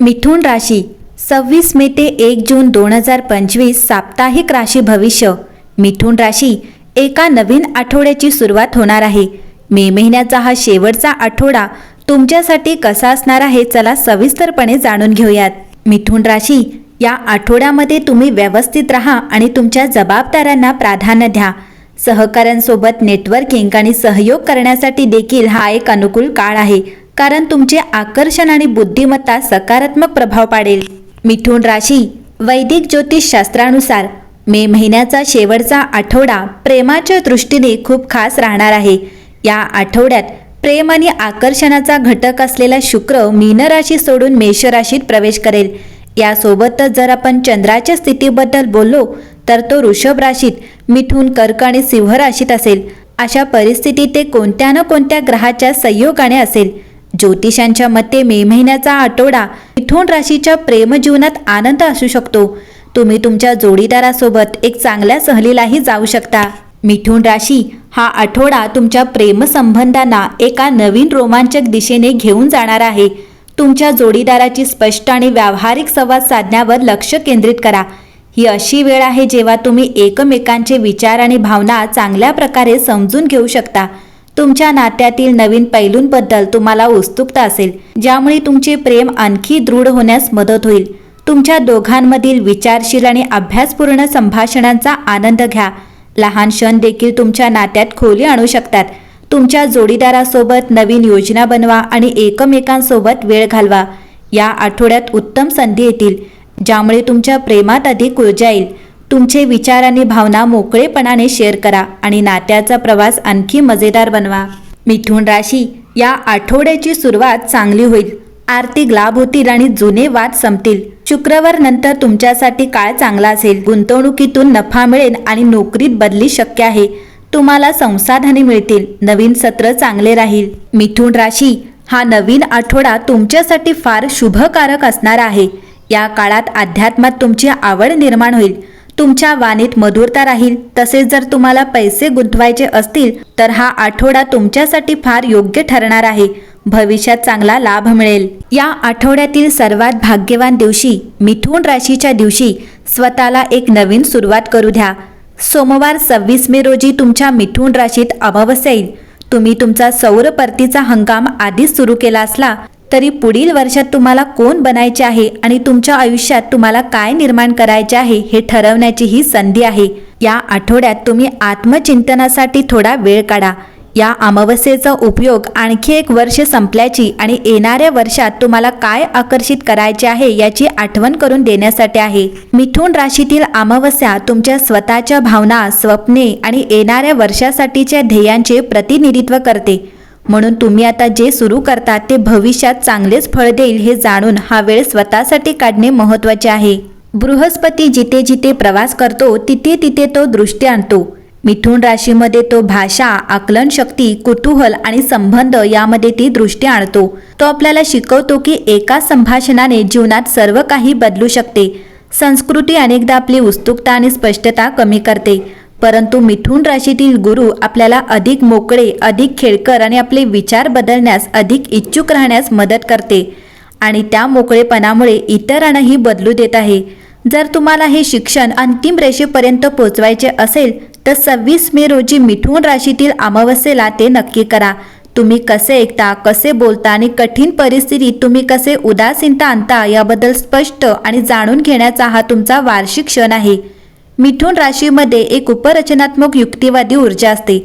मिथुन राशी सव्वीस मे ते एक जून दोन हजार पंचवीस साप्ताहिक राशी भविष्य. मिथुन राशी एका नवीन आठवड्याची सुरुवात होणार आहे. मे महिन्याचा हा शेवटचा आठवडा तुमच्यासाठी कसा असणार आहे चला सविस्तरपणे जाणून घेऊयात. मिथुन राशी या आठवड्यामध्ये तुम्ही व्यवस्थित राहा आणि तुमच्या जबाबदाऱ्यांना प्राधान्य द्या. सहकाऱ्यांसोबत नेटवर्किंग आणि सहयोग करण्यासाठी देखील हा एक अनुकूल काळ आहे. कारण तुमचे आकर्षण आणि बुद्धिमत्ता सकारात्मक प्रभाव पाडेल. मिथुन राशी वैदिक ज्योतिषशास्त्रानुसार मे महिन्याचा शेवटचा आठवडा प्रेमाच्या दृष्टीने खूप खास राहणार आहे. या आठवड्यात प्रेम आणि आकर्षणाचा घटक असलेला शुक्र मीन राशी सोडून मेष राशीत प्रवेश करेल. यासोबतच जर आपण चंद्राच्या स्थितीबद्दल बोललो तर तो वृषभ राशीत मिथून कर्क आणि सिंह राशीत असेल. अशा परिस्थितीत ते कोणत्या ना कोणत्या ग्रहाच्या संयोगाने असेल? ज्योतिषांच्या मते मे महिन्याचा आठवडा मिथुन राशीच्या प्रेमजीवनात आनंद असू शकतो. तुम्ही तुमच्या जोडीदारासोबत एक चांगल्या सहलीलाही जाऊ शकता. मिथुन राशी हा आठवडा तुमच्या प्रेमसंबंधांना एका नवीन रोमांचक दिशेने घेऊन जाणार आहे. तुमच्या जोडीदाराची स्पष्ट आणि व्यावहारिक संवाद साधण्यावर लक्ष केंद्रित करा. ही अशी वेळ आहे जेव्हा तुम्ही एकमेकांचे विचार आणि भावना चांगल्या प्रकारे समजून घेऊ शकता. तुमच्या नात्यातील नवीन पैलूंबद्दल तुम्हाला उत्सुकता असेल ज्यामुळे तुमचे प्रेम आणखी दृढ होण्यास मदत होईल. तुमच्या दोघांमधील विचारशील आणि अभ्यासपूर्ण संभाषणांचा आनंद घ्या. लहान क्षण देखील तुमच्या नात्यात खोली आणू शकतात. तुमच्या जोडीदारासोबत नवीन योजना बनवा आणि एकमेकांसोबत वेळ घालवा. या आठवड्यात उत्तम संधी येतील ज्यामुळे तुमच्या प्रेमात अधिक ऊर्जा येईल. तुमचे विचार आणि भावना मोकळेपणाने शेअर करा आणि नात्याचा प्रवास आणखी मजेदार बनवा. मिथुन राशी या आठवड्याची सुरुवात चांगली होईल. आर्थिक लाभ होतील आणि जुने वाद संपतील. शुक्रवार नंतर तुमच्यासाठी काळ चांगला असेल. गुंतवणुकीतून नफा मिळेल आणि नोकरीत बदली शक्य आहे. तुम्हाला संसाधने मिळतील. नवीन सत्र चांगले राहील. मिथुन राशी हा नवीन आठवडा तुमच्यासाठी फार शुभकारक असणार आहे. या काळात अध्यात्मात तुमची आवड निर्माण होईल. तुमच्या वाणीत मधुरता राहील. तसेच जर तुम्हाला पैसे गुंतवायचे असतील तर हा आठवडा तुमच्यासाठी फार योग्य ठरणार आहे. भविष्यात चांगला लाभ मिळेल. या आठवड्यातील सर्वात भाग्यवान दिवशी मिथुन राशीच्या दिवशी स्वतःला एक नवीन सुरुवात करू द्या. सोमवार सव्वीस मे रोजी तुमच्या मिथुन राशीत अमावस्या येईल. तुम्ही तुमचा सौर परतीचा हंगाम आधीच सुरू केला असला तरी पुढील वर्षात तुम्हाला कोण बनायचे आहे आणि तुमच्या आयुष्यात तुम्हाला काय निर्माण करायचे आहे हे ठरवण्याची ही संधी आहे. या आठवड्यात तुम्ही आत्मचिंतनासाठी थोडा वेळ काढा. या अमावस्येचा उपयोग आणखी एक वर्ष संपल्याची आणि येणाऱ्या वर्षात तुम्हाला काय आकर्षित करायचे आहे याची आठवण करून देण्यासाठी आहे. मिथुन राशीतील अमावस्या तुमच्या स्वतःच्या भावना स्वप्ने आणि येणाऱ्या वर्षासाठीच्या ध्येयांचे प्रतिनिधित्व करते. म्हणून तुम्ही आता जे सुरू करता ते भविष्यात चांगलेच फळ देईल हे जाणून हा वेळ स्वतःसाठी काढणे महत्त्वाचे आहे. बृहस्पती जिथे जिथे प्रवास करतो तिथे तिथे तो दृष्टी आणतो. मिथुन राशीमध्ये तो भाषा आकलन शक्ती कुतूहल आणि संबंध यामध्ये ती दृष्टी आणतो. तो आपल्याला शिकवतो की एका संभाषणाने जीवनात सर्व काही बदलू शकते. संस्कृती अनेकदा आपली उत्सुकता आणि स्पष्टता कमी करते. परंतु मिथुन राशीतील गुरु आपल्याला अधिक मोकळे अधिक खेळकर आणि आपले विचार बदलण्यास अधिक इच्छुक राहण्यास मदत करते. आणि त्या मोकळेपणामुळे इतरांनाही बदलू देत आहे. जर तुम्हाला हे शिक्षण अंतिम रेषेपर्यंत पोहोचवायचे असेल तर सव्वीस मे रोजी मिथुन राशीतील अमावस्येला ते नक्की करा. तुम्ही कसे ऐकता कसे बोलता आणि कठीण परिस्थितीत तुम्ही कसे उदासीनता आणता याबद्दल स्पष्ट आणि जाणून घेण्याचा हा तुमचा वार्षिक क्षण आहे. मिथुन राशीमध्ये एक उपरचनात्मक युक्तिवादी ऊर्जा असते.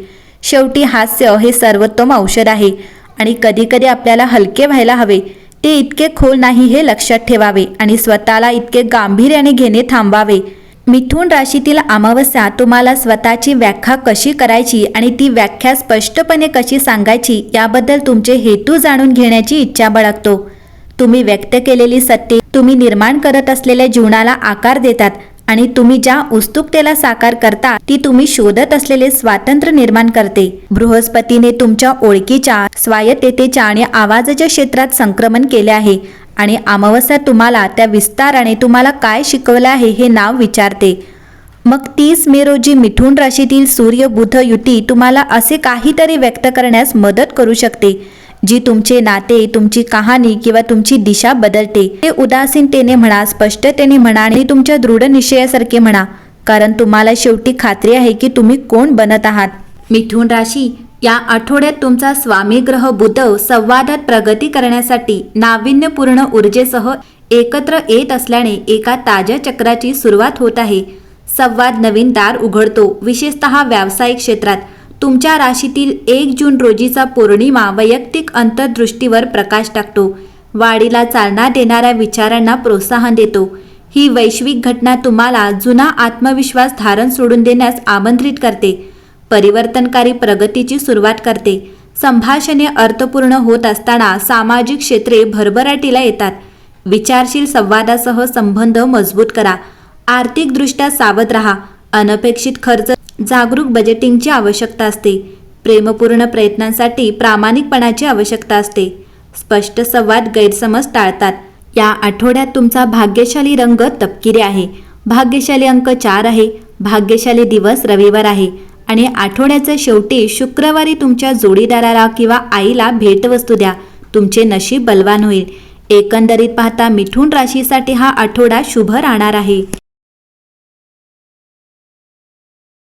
शेवटी हास्य हे सर्वोत्तम औषध आहे आणि कधीकधी आपल्याला हलके व्हायला हवे. ते इतके खोल नाही हे लक्षात ठेवावे आणि स्वतःला इतके गांभीर्याने घेणे थांबावे मिथुन राशीतील अमावस्या तुम्हाला स्वतःची व्याख्या कशी करायची आणि ती व्याख्या स्पष्टपणे कशी सांगायची याबद्दल तुमचे हेतू जाणून घेण्याची इच्छा बाळगतो. तुम्ही व्यक्त केलेली सत्य तुम्ही निर्माण करत असलेल्या जीवनाला आकार देतात. आणि तुम्ही ज्या उत्सुकतेला साकार करता ती तुम्ही शोधत असलेले स्वातंत्र्य निर्माण करते. बृहस्पतीने तुमच्या ओळखीच्या स्वायत्ततेच्या आणि आवाजाच्या क्षेत्रात संक्रमण केले आहे आणि अमावस्या तुम्हाला त्या विस्ताराने तुम्हाला काय शिकवलं आहे हे नाव विचारते. मग तीस मे रोजी मिथुन राशीतील सूर्य बुध युती तुम्हाला असे काहीतरी व्यक्त करण्यास मदत करू शकते. जी तुमचे नाते तुमची कहाणी किंवा तुमची दिशा बदलते. ते उदासीनतेने म्हणा स्पष्टतेने म्हणा आणि तुमच्या दृढ निश्चयासारखे म्हणा. कारण तुम्हाला शेवटी खात्री आहे की तुम्ही कोण बनत आहात. मिथुन राशी या आठवड्यात तुमचा स्वामी ग्रह बुध संवादात प्रगती करण्यासाठी नाविन्यपूर्ण ऊर्जेसह एकत्र येत असल्याने एका ताज्या चक्राची सुरुवात होत आहे. संवाद नवीन दार उघडतो विशेषतः व्यावसायिक क्षेत्रात. तुमच्या राशीतील एक जून रोजीचा पौर्णिमा वैयक्तिक अंतर्दृष्टीवर प्रकाश टाकतो. वाढीला चालना देणाऱ्या विचारांना प्रोत्साहन देतो. ही वैश्विक घटना तुम्हाला जुना आत्मविश्वास धारण सोडून देण्यास आमंत्रित करते. परिवर्तनकारी प्रगतीची सुरुवात करते. संभाषणे अर्थपूर्ण होत असताना सामाजिक क्षेत्रे भरभराटीला येतात. विचारशील संवादासह संबंध मजबूत करा. आर्थिकदृष्ट्या सावध राहा. अनपेक्षित खर्च जागरूक बजेटिंगची आवश्यकता असते. प्रेमपूर्ण प्रयत्नांसाठी प्रामाणिकपणाची आवश्यकता असते. स्पष्ट संवाद गैरसमज टाळतात. या आठवड्यात तुमचा भाग्यशाली रंग तपकिरी आहे. भाग्यशाली अंक चार आहे. भाग्यशाली दिवस रविवार आहे. आणि आठवड्याच्या शेवटी शुक्रवारी तुमच्या जोडीदाराला किंवा आईला भेटवस्तू द्या. तुमचे नशीब बलवान होईल. एकंदरीत पाहता मिथुन राशीसाठी हा आठवडा शुभ राहणार आहे.